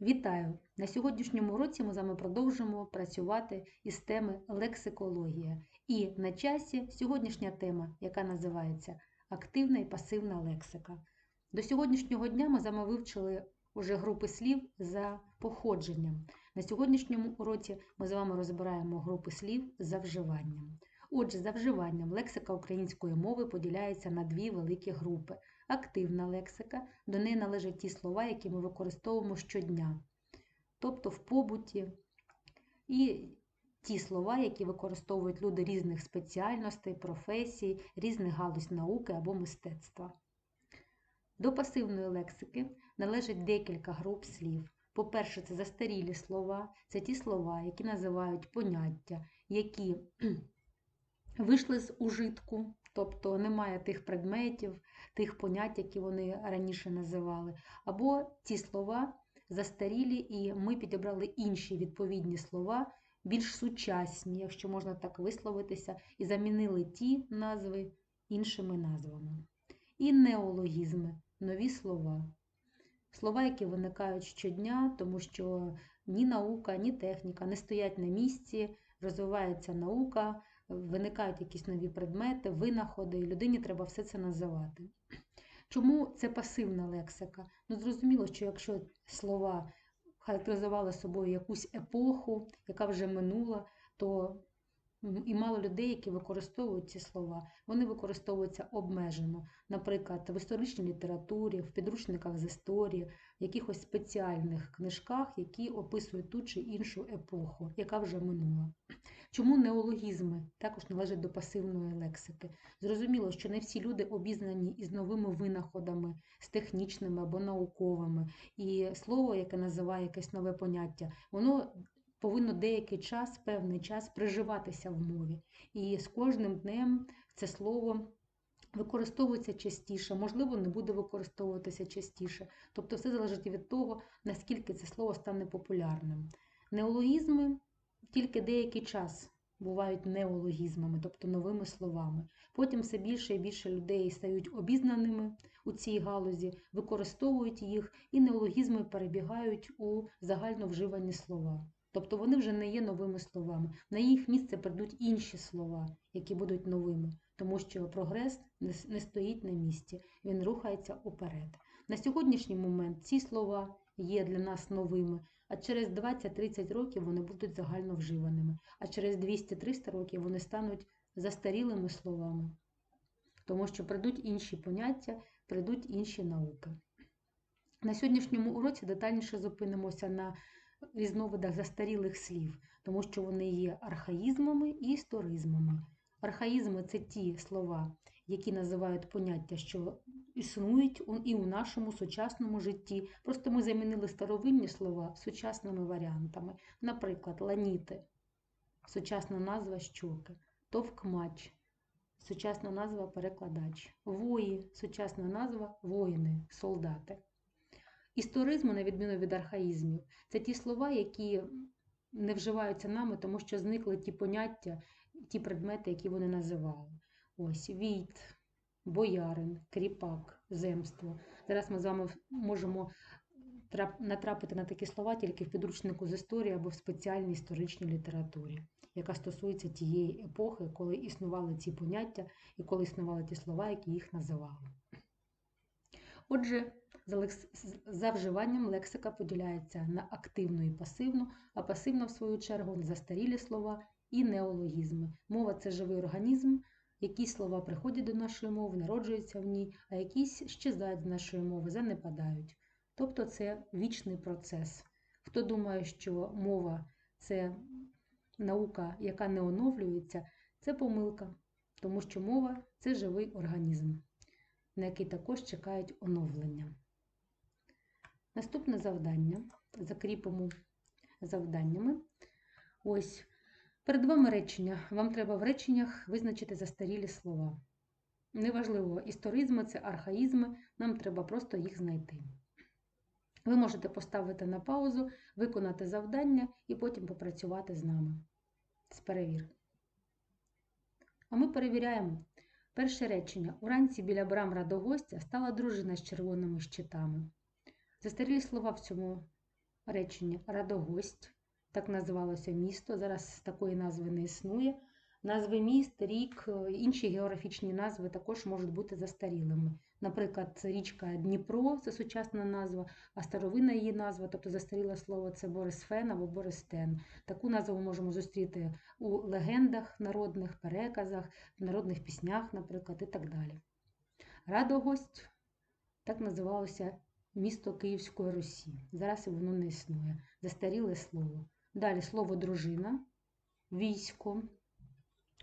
Вітаю! На сьогоднішньому уроці ми з вами продовжимо працювати із теми лексикологія. І на часі сьогоднішня тема, яка називається активна і пасивна лексика. До сьогоднішнього дня ми з вами вивчили уже групи слів за походженням. На сьогоднішньому уроці ми з вами розбираємо групи слів за вживанням. Отже, за вживанням лексика української мови поділяється на дві великі групи. Активна лексика, до неї належать ті слова, які ми використовуємо щодня, тобто в побуті, і ті слова, які використовують люди різних спеціальностей, професій, різних галузь науки або мистецтва. До пасивної лексики належить декілька груп слів. По-перше, це застарілі слова, це ті слова, які називають поняття, які вийшли з ужитку, тобто немає тих предметів, тих понять, які вони раніше називали, або ті слова застарілі, і ми підібрали інші відповідні слова, більш сучасні, якщо можна так висловитися, і замінили ті назви іншими назвами. І неологізми нові слова. Слова, які виникають щодня, тому що ні наука, ні техніка не стоять на місці, розвивається наука, виникають якісь нові предмети, винаходи, і людині треба все це називати. Чому це пасивна лексика? Ну, зрозуміло, що якщо слова характеризували собою якусь епоху, яка вже минула, то і мало людей, які використовують ці слова, вони використовуються обмежено. Наприклад, в історичній літературі, в підручниках з історії, в якихось спеціальних книжках, які описують ту чи іншу епоху, яка вже минула. Чому неологізми також належать до пасивної лексики? Зрозуміло, що не всі люди обізнані із новими винаходами, з технічними або науковими. І слово, яке називає якесь нове поняття, воно повинно деякий час, певний час приживатися в мові. І з кожним днем це слово використовується частіше, можливо, не буде використовуватися частіше. Тобто все залежить від того, наскільки це слово стане популярним. Неологізми тільки деякий час бувають неологізмами, тобто новими словами. Потім все більше і більше людей стають обізнаними у цій галузі, використовують їх, і неологізми перебігають у загально вживані слова. Тобто вони вже не є новими словами. На їх місце прийдуть інші слова, які будуть новими, тому що прогрес не стоїть на місці, він рухається уперед. На сьогоднішній момент ці слова є для нас новими, а через 20-30 років вони будуть загально вживаними, а через 200-300 років вони стануть застарілими словами, тому що прийдуть інші поняття, прийдуть інші науки. На сьогоднішньому уроці детальніше зупинимося на різновидах застарілих слів, тому що вони є архаїзмами і історизмами. Архаїзми це ті слова, які називають поняття, що існують і у нашому сучасному житті. Просто ми замінили старовинні слова сучасними варіантами. Наприклад, ланіти, сучасна назва щоки, товкмач, сучасна назва перекладач, вої, сучасна назва воїни, солдати. Історизму, на відміну від архаїзмів, це ті слова, які не вживаються нами, тому що зникли ті поняття, ті предмети, які вони називали. Ось війт, боярин, кріпак, земство. Зараз ми з вами можемо натрапити на такі слова тільки в підручнику з історії або в спеціальній історичній літературі, яка стосується тієї епохи, коли існували ці поняття і коли існували ті слова, які їх називали. Отже, за вживанням лексика поділяється на активну і пасивну, а пасивна, в свою чергу, застарілі слова і неологізми. Мова це живий організм, якісь слова приходять до нашої мови, народжуються в ній, а якісь щезають з нашої мови, занепадають. Тобто це вічний процес. Хто думає, що мова це наука, яка не оновлюється, це помилка, тому що мова це живий організм, на який також чекають оновлення. Наступне завдання. Закріпимо завданнями. Ось перед вами речення. Вам треба в реченнях визначити застарілі слова. Неважливо, історизми це архаїзми, нам треба просто їх знайти. Ви можете поставити на паузу, виконати завдання і потім попрацювати з нами. З перевір. А ми перевіряємо. Перше речення. Уранці біля брам радогостя стала дружина з червоними щитами. Застарілі слова в цьому речення Радогость. Так називалося місто. Зараз такої назви не існує. Назви міст, рік, е, інші географічні назви також можуть бути застарілими. Наприклад, річка Дніпро, це сучасна назва, а старовинна її назва, тобто застаріле слово це Борисфен або Бористен. Таку назву можемо зустріти у легендах народних, переказах, народних піснях, наприклад, і так далі. Радогость так називалося місто Київської Русі. Зараз воно не існує. Застаріле слово. Далі слово дружина, військо.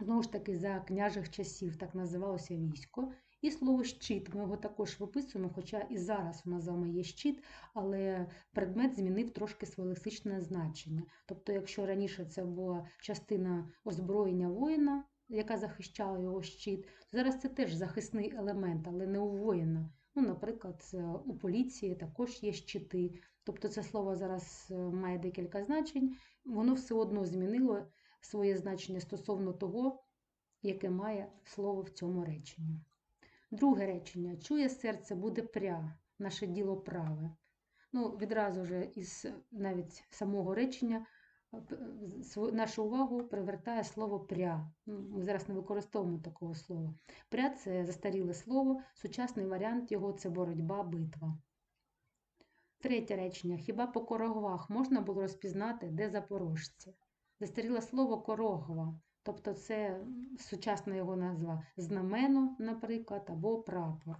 Знову ж таки, за княжих часів так називалося військо. І слово щит. Ми його також виписуємо, хоча і зараз у нас з вами є щит, але предмет змінив трошки своє лексичне значення. Тобто, якщо раніше це була частина озброєння воїна, яка захищала його щит, то зараз це теж захисний елемент, але не у воїна. Ну, Наприклад, у поліції також є щити. Тобто це слово зараз е, має декілька значень, воно все одно змінило своє значення стосовно того, яке має слово в цьому реченні. Друге речення чує серце, буде пря, наше діло праве. Ну, Відразу вже із навіть самого речення нашу увагу привертає слово пря. Ну, Ми зараз не використовуємо такого слова. Пря це застаріле слово, сучасний варіант його це боротьба, битва. Третє речення. Хіба по короговах можна було розпізнати, де запорожці? Застаріле слово корогва, тобто це сучасна його назва знамено, наприклад, або прапор.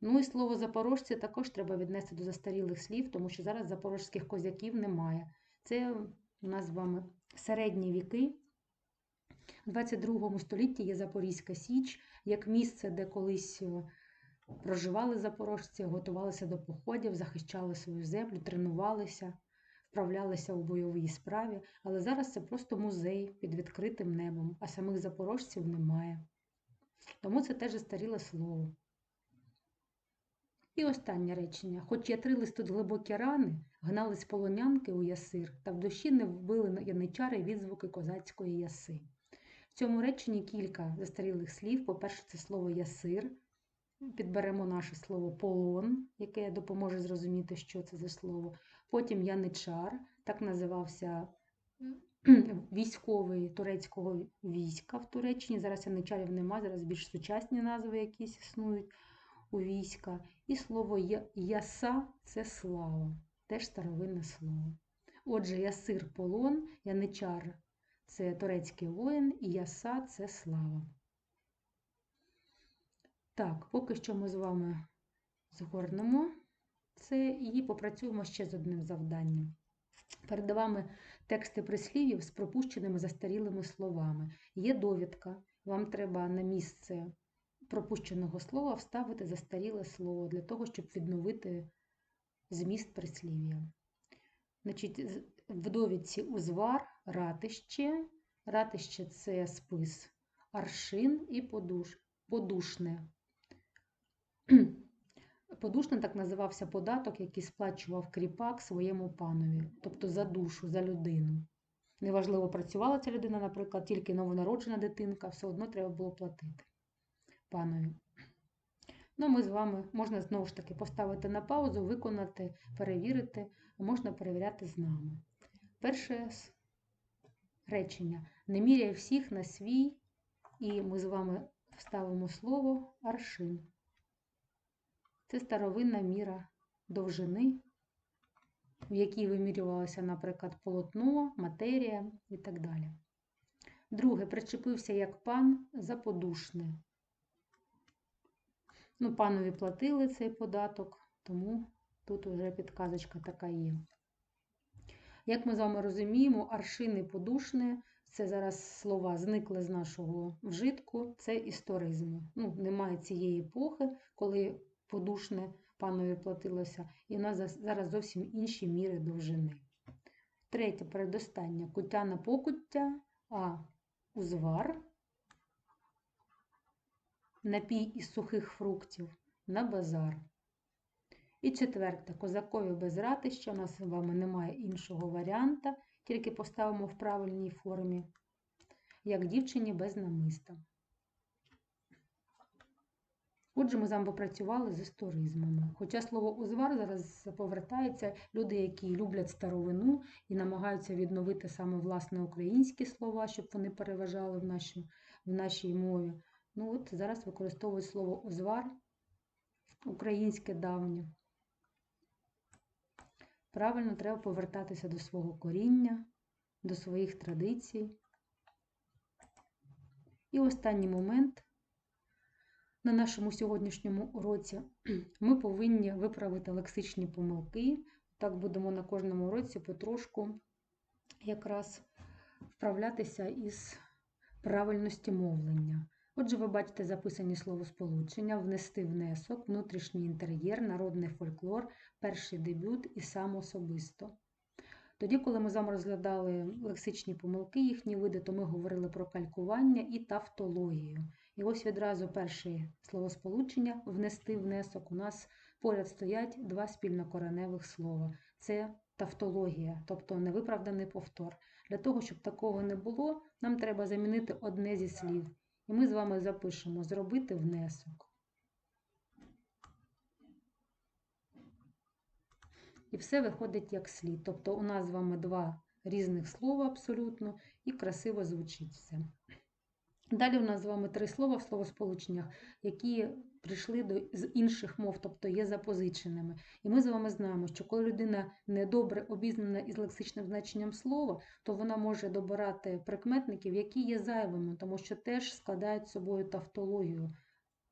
Ну і слово запорожці також треба віднести до застарілих слів, тому що зараз запорожських козяків немає. Це у нас з вами середні віки. У 22 столітті є Запорізька Січ як місце, де колись е, проживали запорожці, готувалися до походів, захищали свою землю, тренувалися, вправлялися у бойовій справі. Але зараз це просто музей під відкритим небом, а самих запорожців немає. Тому це теж застаріле слово. І останнє речення. Хоч ятрились тут глибокі рани, гнались полонянки у ясир, та в душі не вбили яничари відзвуки козацької яси. В цьому реченні кілька застарілих слів. По-перше, це слово ясир. Підберемо наше слово полон, яке допоможе зрозуміти, що це за слово. Потім яничар, так називався військовий турецького війська в Туреччині. Зараз яничарів немає, зараз більш сучасні назви якісь існують у війська. І слово яса це слава, теж старовинне слово. Отже, ясир полон, яничар це турецький воїн, і яса це слава. Так, поки що ми з вами згорнемо це і попрацюємо ще з одним завданням. Перед вами тексти прислів'їв з пропущеними застарілими словами. Є довідка, вам треба на місце пропущеного слова вставити застаріле слово для того, щоб відновити зміст прислів'я. Значить, В довідці узвар, ратище. Ратище це спис, аршин і подуш, подушне. Подушне так називався податок, який сплачував кріпак своєму панові, тобто за душу, за людину. Неважливо, працювала ця людина, наприклад, тільки новонароджена дитинка, все одно треба було платити панові. Ну, ми з вами можна знову ж таки поставити на паузу, виконати, перевірити, можна перевіряти з нами. Перше речення. Не міряй всіх на свій, і ми з вами вставимо слово аршин. Це старовинна міра довжини, в якій вимірювалося, наприклад, полотно, матерія і так далі. Друге, причепився як пан за подушне. Ну, панові платили цей податок, тому тут вже підказочка така є. Як ми з вами розуміємо, аршини подушне це зараз слова зникли з нашого вжитку, це історизм. Ну, Немає цієї епохи, коли подушне панові платилося, і у нас зараз зовсім інші міри довжини. Третє, передостання куття на покуття, а узвар напій із сухих фруктів на базар. І четверте, козакові без ратища, у нас з вами немає іншого варіанта, тільки поставимо в правильній формі, як дівчині без намиста. Отже, ми з вами попрацювали з історизмами. Хоча слово узвар зараз повертається люди, які люблять старовину і намагаються відновити саме власне українські слова, щоб вони переважали в нашій, в нашій мові. Ну от зараз використовують слово узвар, українське давнє. Правильно, треба повертатися до свого коріння, до своїх традицій. І останній момент на нашому сьогоднішньому уроці ми повинні виправити лексичні помилки. Так будемо на кожному уроці потрошку якраз вправлятися із правильності мовлення. Отже, ви бачите записані словосполучення, внести внесок, внутрішній інтер'єр, народний фольклор, перший дебют і сам особисто. Тоді, коли ми з вами розглядали лексичні помилки, їхні види, то ми говорили про калькування і тавтологію. І ось відразу перше словосполучення внести внесок. У нас поряд стоять два спільнокореневих слова. Це тавтологія, тобто невиправданий повтор. Для того, щоб такого не було, нам треба замінити одне зі слів. І ми з вами запишемо зробити внесок. І все виходить як слід. Тобто у нас з вами два різних слова абсолютно, і красиво звучить все. Далі у нас з вами три слова в словосполученнях, які прийшли до, з інших мов, тобто є запозиченими. І ми з вами знаємо, що коли людина недобре обізнана із лексичним значенням слова, то вона може добирати прикметників, які є зайвими, тому що теж складають собою тавтологію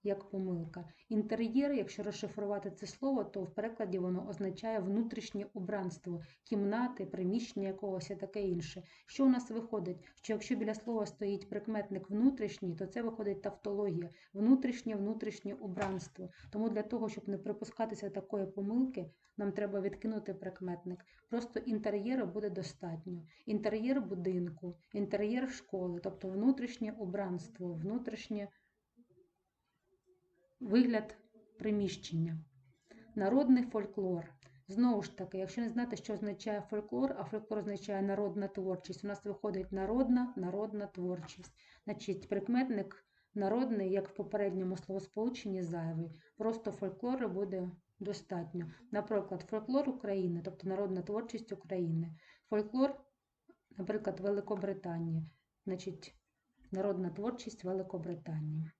як помилка. Інтер'єр, якщо розшифрувати це слово, то в перекладі воно означає внутрішнє убранство, кімнати, приміщення якогось і таке інше. Що у нас виходить? Що якщо біля слова стоїть прикметник внутрішній, то це виходить тавтологія, внутрішнє внутрішнє убранство. Тому для того, щоб не припускатися такої помилки, нам треба відкинути прикметник. Просто інтер'єру буде достатньо. Інтер'єр будинку, інтер'єр школи, тобто внутрішнє убранство, внутрішнє вигляд приміщення. Народний фольклор. Знову ж таки, якщо не знати, що означає фольклор, а фольклор означає народна творчість, у нас виходить народна народна творчість. Значить, прикметник народний, як в попередньому словосполученні, зайвий. Просто фольклору буде достатньо. Наприклад, фольклор України, тобто народна творчість України. Фольклор, наприклад, Великобританії, значить, народна творчість Великобританії.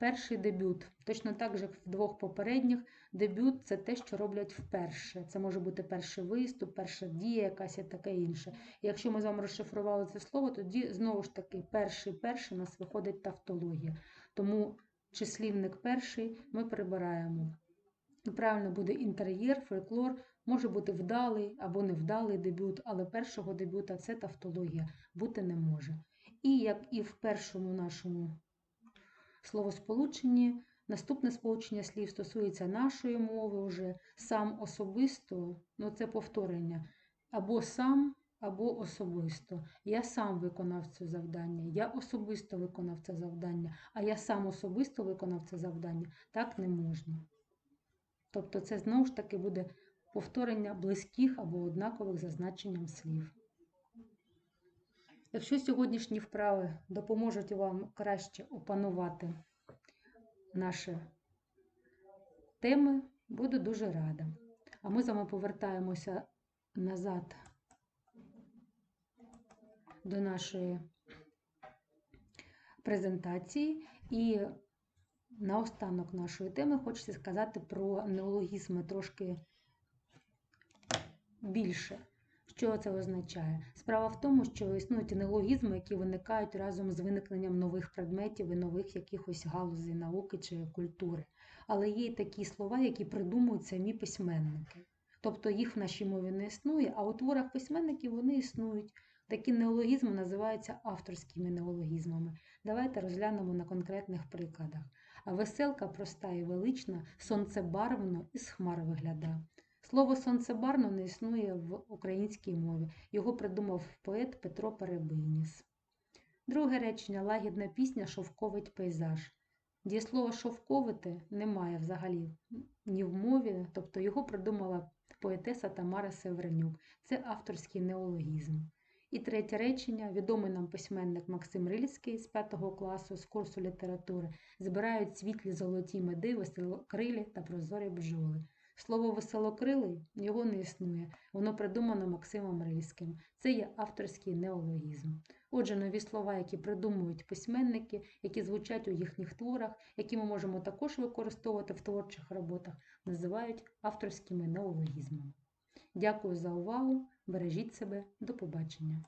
Перший дебют. Точно так же, як в двох попередніх, дебют це те, що роблять вперше. Це може бути перший виступ, перша дія, якась і таке інше. І якщо ми з вами розшифрували це слово, тоді знову ж таки перший перший у нас виходить тавтологія. Тому числівник перший ми прибираємо. І правильно буде інтер'єр, фольклор, може бути вдалий або невдалий дебют, але першого дебюта це тавтологія бути не може. І як і в першому нашому словосполученні. Наступне сполучення слів стосується нашої мови вже сам особисто, ну це повторення, або сам, або особисто. Я сам виконав це завдання, я особисто виконав це завдання, а я сам особисто виконав це завдання. Так не можна. Тобто, це знову ж таки буде повторення близьких або однакових за значенням слів. Якщо сьогоднішні вправи допоможуть вам краще опанувати наші теми, буду дуже рада. А ми з вами повертаємося назад до нашої презентації. І наостанок нашої теми хочеться сказати про неологізми трошки більше. Що це означає? Справа в тому, що існують неологізми, які виникають разом з виникненням нових предметів і нових якихось галузей науки чи культури. Але є й такі слова, які придумують самі письменники. Тобто їх в нашій мові не існує, а у творах письменників вони існують. Такі неологізми називаються авторськими неологізмами. Давайте розглянемо на конкретних прикладах. А веселка проста і велична, сонцебарвно із хмар виглядає. Слово сонцебарно не існує в українській мові. Його придумав поет Петро Перебийніс. Друге речення лагідна пісня шовковить пейзаж. Дієслова шовковити немає взагалі ні в мові, тобто його придумала поетеса Тамара Севренюк. Це авторський неологізм. І третє речення. Відомий нам письменник Максим Рильський з 5 класу з курсу літератури збирають світлі золоті меди, веселокрилі та прозорі бджоли. Слово веселокрилий його не існує, воно придумано Максимом Рильським. Це є авторський неологізм. Отже, нові слова, які придумують письменники, які звучать у їхніх творах, які ми можемо також використовувати в творчих роботах, називають авторськими неологізмами. Дякую за увагу! Бережіть себе, до побачення!